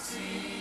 see.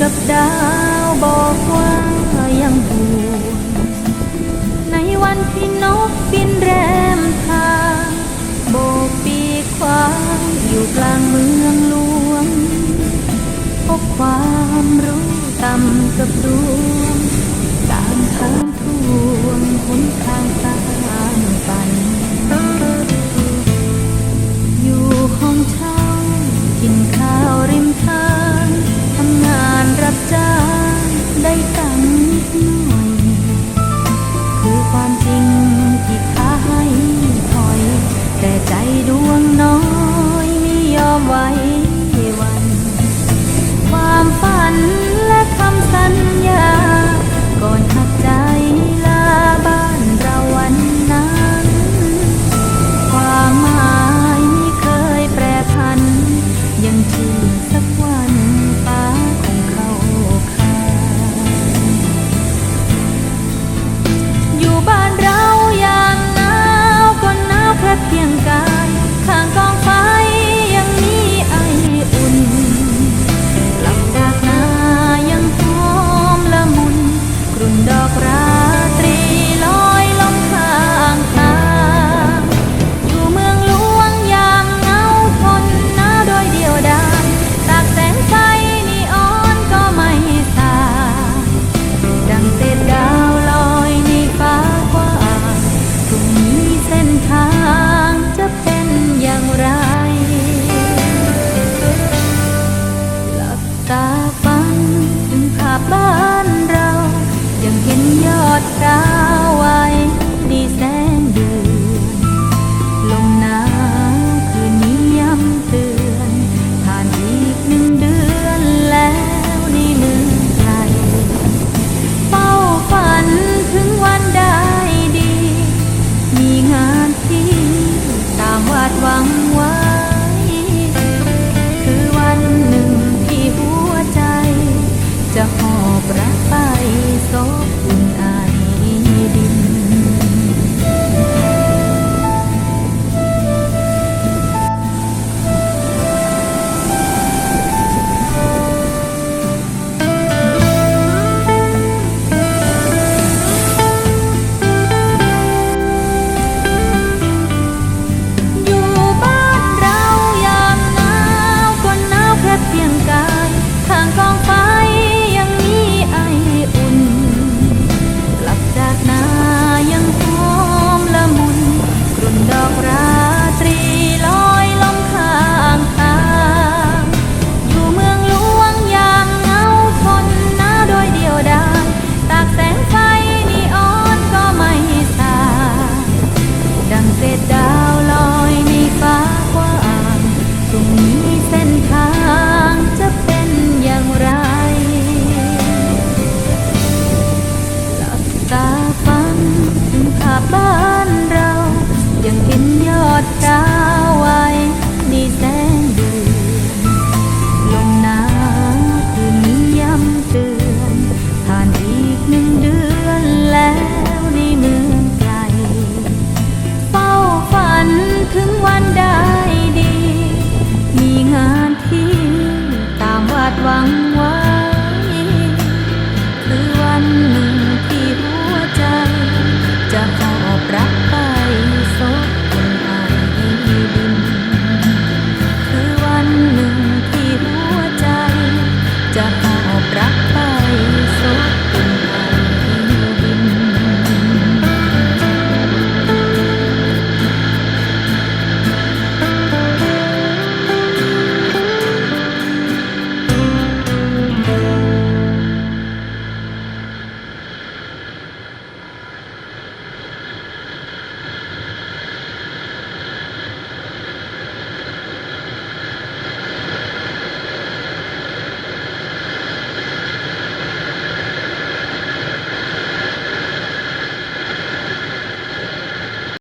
กับดาวบอกว่ายังห่วงในวันที่นกบินแรมทางโบกปีควางอยู่กลางเมืองหลวงพบความรู้ต่ำกับดวงตามทางทวงคนทาง